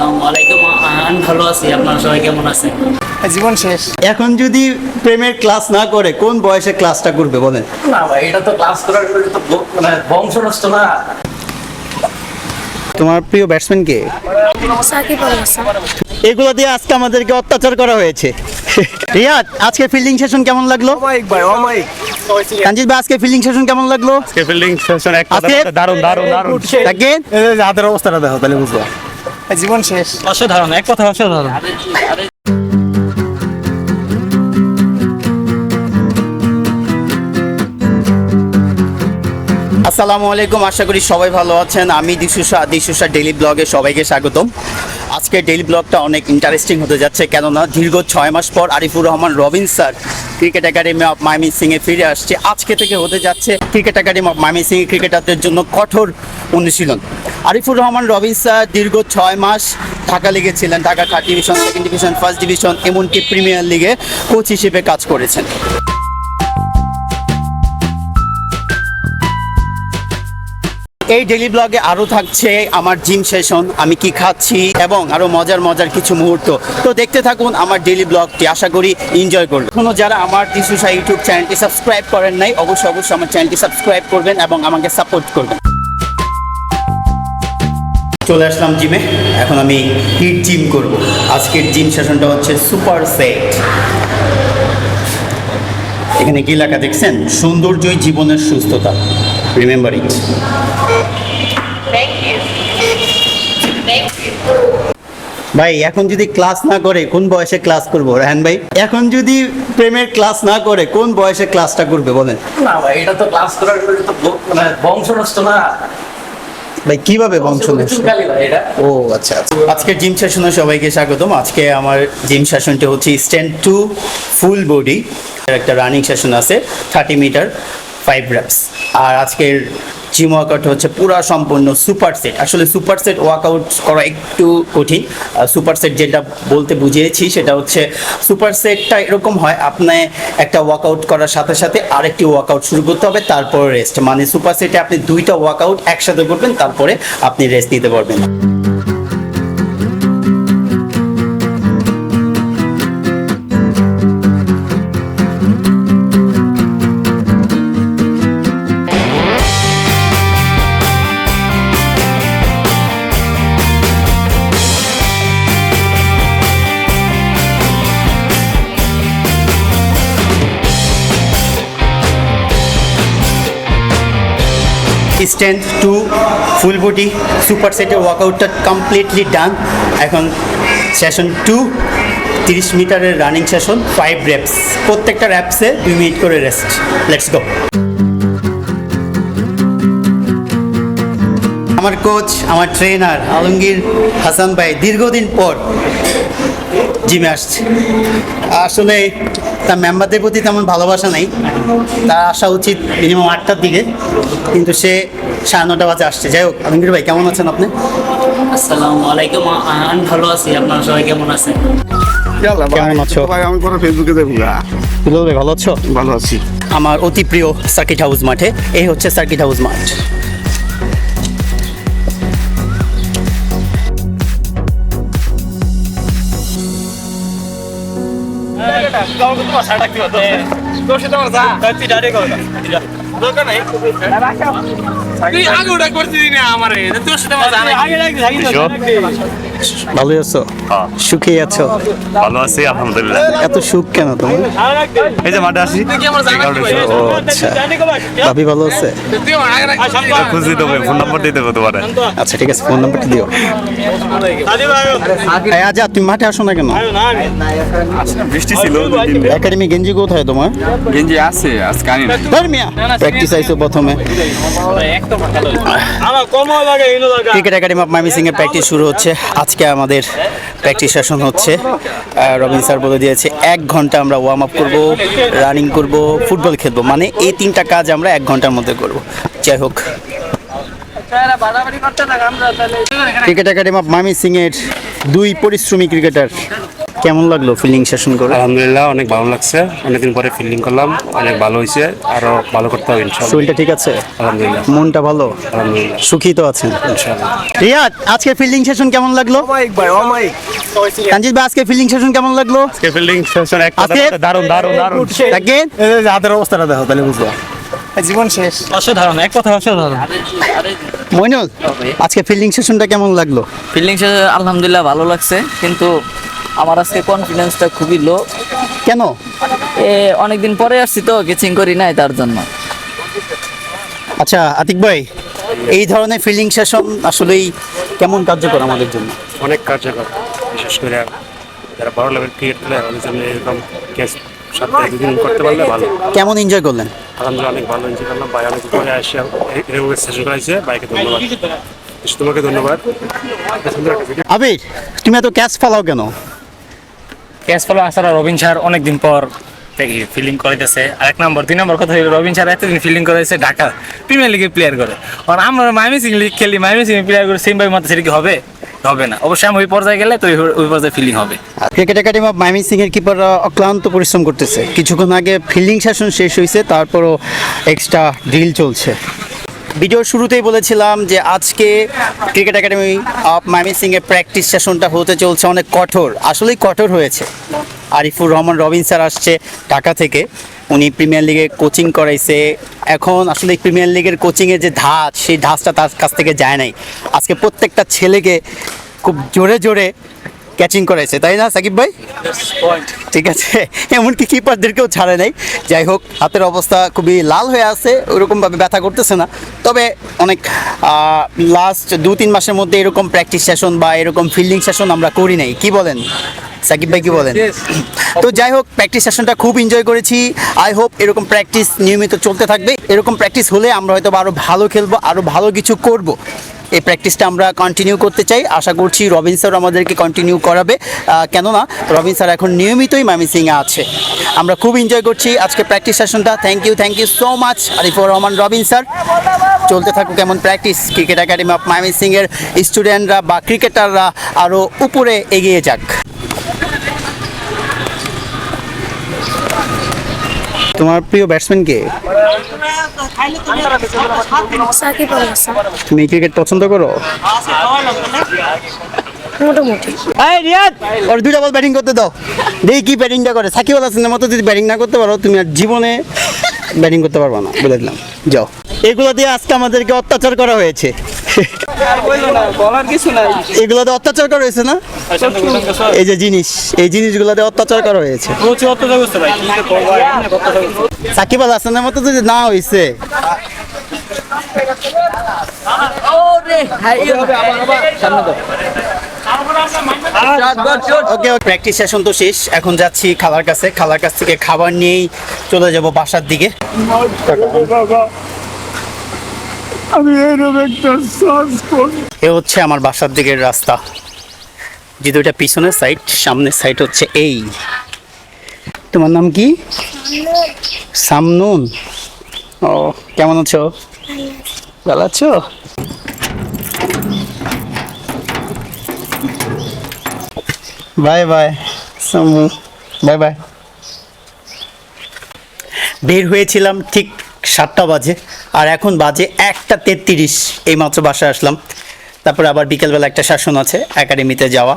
আসসালামু আলাইকুম আমি ভালো আছি। আপনারা সবাই কেমন আছেন? জীবন শেষ। এখন যদি প্রেমের ক্লাস না করে কোন বয়সে ক্লাসটা করবে বলেন? না ভাই এটা তো ক্লাস করার তো মানে না। তোমার প্রিয় ব্যাটসম্যান কে? সাকিব আল হাসান। এগুলো দিয়ে আজকে আমাদেরকে অত্যাচার করা হয়েছে। রিয়াদ আজকে ফিল্ডিং সেশন কেমন লাগল? অমাইক ভাই অমাইক কাঞ্জিত ভাই আজকে ফিল্ডিং সেশন কেমন লাগল? ফিল্ডিং সেশন এক আজকে? দারুণ দারুণ দারুণ। তাকে হাতের অবস্থাটা দেখো তাহলে বুঝবা। জীবন শেষ। অসাধারণ এক কথা অসাধারণ। আসসালামু আলাইকুম আশা করি সবাই ভালো আছেন। আমি দিশুষা দিশুষা ডেলি ব্লগে সবাইকে স্বাগতম। আজকে ডেইলি ব্লগটা অনেক ইন্টারেস্টিং হতে যাচ্ছে, কেননা দীর্ঘ ছয় মাস পর Arifur Rahman, Robin sir cricket academy of মাইমি সিংয়ে ফিরে আসছে। আজকে থেকে হতে যাচ্ছে cricket academy of Mymensingh ক্রিকেটারদের জন্য কঠোর অনুশীলন। আরিফুর রহমান, রবিন স্যার দীর্ঘ ছয় মাস ঢাকা লিগে ছিলেন, Dhaka third division second division first division এমনকি প্রিমিয়ার লিগে কোচ হিসেবে কাজ করেছেন। এই ডেলি ব্লগে আরও থাকছে আমার জিম সেশন আমি কি খাচ্ছি এবং আরও মজার মজার কিছু মুহূর্ত। তো দেখতে থাকুন আমার ডেলি ব্লগটি আশা করি এনজয় করবেন এখনও যারা আমার দিশুষা ইউটিউব চ্যানেলটি সাবস্ক্রাইব করেন নাই, অবশ্যই অবশ্যই আমার চ্যানেলটি সাবস্ক্রাইব করবেন এবং আমাকে সাপোর্ট করবেন। চলে আসলাম জিমে এখন আমি হিট জিম করব। আজকের জিম সেশনটা হচ্ছে সুপার সেট এখানে কি লেখা দেখছেন? সৌন্দর্যই জীবনের সুস্থতা। রিমেম্বার ইট ভাই এখন যদি ক্লাস না করে কোন বয়সে ক্লাস করব? রাহান ভাই এখন যদি প্রেমের ক্লাস না করে কোন বয়সে ক্লাসটা করবে বলেন? না ভাই এটা তো ক্লাস করার তো মানে বংশ নষ্ট না। ভাই কীভাবে বংশ নষ্ট? চুলকালি ভাই এটা। ও আচ্ছা আচ্ছা। আজকের জিম সেশনে সবাইকে স্বাগতম। আজকে আমার জিম সেশনটি হচ্ছে স্ট্যান্ড টু ফুল বডি। একটা রানিং সেশন আছে থার্টি মিটার। ফাইভ র্যাপস আর আজকের জিম ওয়ার্কআউট হচ্ছে পুরো সম্পূর্ণ সুপার সেট আসলে সুপার সেট ওয়ার্কআউট করা একটু কঠিন। সুপার সেট যেটা বলতে বুঝিয়েছি সেটা হচ্ছে সুপার সেটটা এরকম হয়, আপনি একটা ওয়ার্কআউট করার সাথে সাথে আরেকটি ওয়ার্কআউট শুরু করতে হবে, তারপর রেস্ট মানে সুপার সেটে আপনি দুইটা ওয়ার্কআউট একসাথে করবেন, তারপরে আপনি রেস্ট নিতে পারবেন। Strength to full body super সেটের ওয়ার্কআউটটা কমপ্লিটলি ডান এখন সেশন টু তিরিশ মিটারের রানিং সেশন ফাইভ র্যাপস প্রত্যেকটা র্যাপসে দুই মিনিট করে রেস্ট লেটস গো আমার কোচ আমার ট্রেনার আলমগীর হাসান ভাই, দীর্ঘদিন পর জিমে আসছে। আসলে তার মেম্বারদের প্রতি তেমন ভালোবাসা নেই। তার আসা উচিত মিনিমাম আটটার দিকে। কিন্তু সে সাড়ে নটা বাজে আসছে। যাই হোক আলমগীর ভাই কেমন আছেন আপনি? আসসালামু আলাইকুম। আমি ভালো আছি। আপনারা সবাই কেমন আছেন? কেমন আছো? ভাই আমি পরে ফেসবুকে দেখব। ভালো আছো? ভালো আছি। আমার অতি প্রিয় সার্কিট হাউস মাঠে। এই হচ্ছে সার্কিট হাউস মাঠ। গাওয়া করতে পারছি ডাকতে পারতো তোর সাথে আমার যা তুই ডাইরেক্ট কর দরকার নাই। তুই আগে ওটা করছিস না আমারে তোর সাথে আমার জানা আগে ডাকছিস ভালোই আছো? সুখেই আছো? ভালো আছি আলহামদুলিল্লাহ। এত সুখ কেন তোমার এই যে মাঠে আসি ও আচ্ছা। ভাবি ভালো আছে? খুঁজ দিতে হবে ফোন নাম্বার দিতে হবে তোমার। আচ্ছা ঠিক আছে ফোন নাম্বারটা দিও। আজা তুমি মাঠে আসো না কেন? বৃষ্টি ছিল একাডেমি গেঞ্জি কোথায় তোমার? গেঞ্জি আছে আজকে আনি নাই। ধর্মিয়া প্র্যাকটিস আইছো প্রথমে। Cricket academy of Mymensingh এর প্র্যাকটিস শুরু হচ্ছে। আজকে আমাদের প্র্যাকটিস সেশন হচ্ছে। রবিন স্যার বলে দিয়েছে, এক ঘণ্টা আমরা ওয়ার্ম আপ করব রানিং করব ফুটবল খেলব। মানে এই তিনটা কাজ আমরা এক ঘণ্টার মধ্যে করব। যাই হোক। ক্রিকেট একাডেমি অফ মামি সিং এর দুই পরিশ্রমী ক্রিকেটার কেমন লাগল ফিল্ডিং সেশন করে? আলহামদুলিল্লাহ অনেক ভালো লাগছে। অনেকদিন পরে ফিল্ডিং করলাম অনেক ভালো হয়েছে আরও ভালো করতে হবে ইনশাল্লাহ শরীরটা ঠিক আছে? আলহামদুলিল্লাহ। মনটা ভালো? আলহামদুলিল্লাহ। সুখী তো আছেন? ইনশাল্লাহ রিয়াদ আজকে ফিল্ডিং সেশন কেমন লাগল? অমায়িক ভাই অমায়িক। তানজিদ ভাই আজকে ফিল্ডিং সেশন কেমন লাগল? আজকে ফিল্ডিং সেশন এক আজকে? দারুণ দারুণ দারুণ যে হাতের অবস্থাটা দেখো তাহলে বুঝবা। জীবন শেষ। অসাধারণ এক কথা অসাধারণ। মইনুল আজকে ফিল্ডিং সেশনটা কেমন লাগল? ফিল্ডিং সেশন আলহামদুলিল্লাহ ভালো লাগছে। কিন্তু আমার আজকে কনফিডেন্সটা খুবই লো কেন? এ অনেকদিন পরে আসছি তো কিচিং করি নাই তার জন্য। আচ্ছা আতিক ভাই এই ধরনের ফিল্ডিং সেশন আসলেই কেমন কার্যকর আমাদের জন্য? অনেক কার্যকর বিশেষ করে যারা বড় লেভেল ক্রিকেট প্লেয়ার ওদের জন্য এরকম কেস সপ্তাহে দুদিন করতে পারলে ভালো। কেমন এনজয় করলেন? আলহামদুলিল্লাহ অনেক ভালো এনজয় করলাম। ভাই অনেক পরে আসে এরকম সেশন করাইছে। ভাইকে ধন্যবাদ। তোমাকে ধন্যবাদ। আবির তুমি এত ক্যাচ ফালাও কেন? ক্যাচ ফলো আসার রবিন স্যার অনেকদিন পর ফিল্ডিং করাইতেছে। আর এক নম্বর, দুই নম্বর কথা হলো রবিন স্যার এতদিন ফিল্ডিং করাইছে ঢাকা প্রিমিয়ার লিগের প্লেয়ার করে। আর আমরা মাইমি সিং লিগ খেলি মাইমি সিং প্লেয়ার করে সেম ভাই মতো সেটা কি হবে? হবে না। অবশ্যই আমি ওই পর্যায়ে গেলে তো ওই- পর্যায়ে ফিল্ডিং হবে। Cricket academy of Mymensingh এর কিপাররা অক্লান্ত পরিশ্রম করতেছে। কিছুক্ষণ আগে ফিল্ডিং সেশন শেষ হয়েছে তারপরও এক্সট্রা ড্রিল চলছে। ভিডিওর শুরুতেই বলেছিলাম যে আজকে cricket academy of Mymensingh এর প্র্যাকটিস সেশনটা হতে চলছে অনেক কঠোর। আসলেই কঠোর হয়েছে। আরিফুর রহমান রবিন স্যার আসছে ঢাকা থেকে। উনি প্রিমিয়ার লিগে কোচিং করাইছে। এখন আসলে প্রিমিয়ার লিগের কোচিংয়ের যে ধাঁচ, সেই ধাঁচটা তার কাছ থেকে যায় নাই। আজকে প্রত্যেকটা ছেলেকে খুব জোরে জোরে ক্যাচিং করাইছে তাই না সাকিব ভাই? ঠিক আছে এমনকি কিপারদেরকেও ছাড়ে নাই। যাই হোক হাতের অবস্থা খুবই লাল হয়ে আছে ওইরকমভাবে ব্যথা করতেছে না। তবে অনেক লাস্ট দু তিন মাসের মধ্যে এরকম প্র্যাকটিস সেশন বা এরকম ফিল্ডিং সেশন আমরা করি নাই। কি বলেন? সাকিব ভাই কি বলেন? তো যাই হোক প্র্যাকটিস সেশনটা খুব এনজয় করেছি। আই হোপ এরকম প্র্যাকটিস নিয়মিত চলতে থাকবে। এরকম প্র্যাকটিস হলে আমরা হয়তো আরও ভালো খেলব আরও ভালো কিছু করব। এই প্র্যাকটিসটা আমরা কন্টিনিউ করতে চাই। আশা করছি রবিন স্যার আমাদেরকে কন্টিনিউ করাবে। কেননা রবিন স্যার এখন নিয়মিতই ময়মনসিংহে আছে। আমরা খুব এনজয় করছি আজকে practice সেশনটা thank you thank you so much Arifur Rahman, Robin sir চলতে থাকুক কেমন প্র্যাকটিস ক্রিকেট একাডেমি অফ মাইমিসিংয়ের স্টুডেন্টরা বা ক্রিকেটাররা আরও উপরে এগিয়ে যাক। তোমার প্রিয় ব্যাটসম্যান কে? তুমি ক্রিকেট পছন্দ করো? মোটামুটি। এই রিয়াদ! ওর দুইটা বল ব্যাটিং করতে দাও। দেখি কি ব্যাটিংটা করে। সাকিব আল হাসানের মতো যদি ব্যাটিং না করতে পারো তুমি আর জীবনে ব্যাটিং করতে পারবে না। বলে দিলাম। যাও। এগুলো দিয়ে আজকে আমাদেরকে অত্যাচার করা হয়েছে। এগুলোতে অত্যাচার করা হয়েছে না? এই যে জিনিস, এই জিনিসগুলোতে অত্যাচার করা হয়েছে। সাকিব আল হাসানের মতো যদি না হয়েছে ওকে প্র্যাকটিস সেশন তো শেষ। এখন যাচ্ছি খালার কাছে। খালার কাছ থেকে খাবার নিয়েই চলে যাব বাসার দিকে। এ হচ্ছে আমার বাসার দিকের রাস্তা। যে দুইটা পিছনের সাইড সামনের সাইড হচ্ছে এই। তোমার নাম কি? সামনুন। ও, কেমন আছো? ভালো আছো? Bye bye Samu bye bye. বের হয়েছিলাম ঠিক সাতটা বাজে, আর এখন বাজে একটা তেত্রিশ। এই মাত্র বাসায় আসলাম। তারপরে আবার বিকেলবেলা একটা শাসন আছে, একাডেমিতে যাওয়া।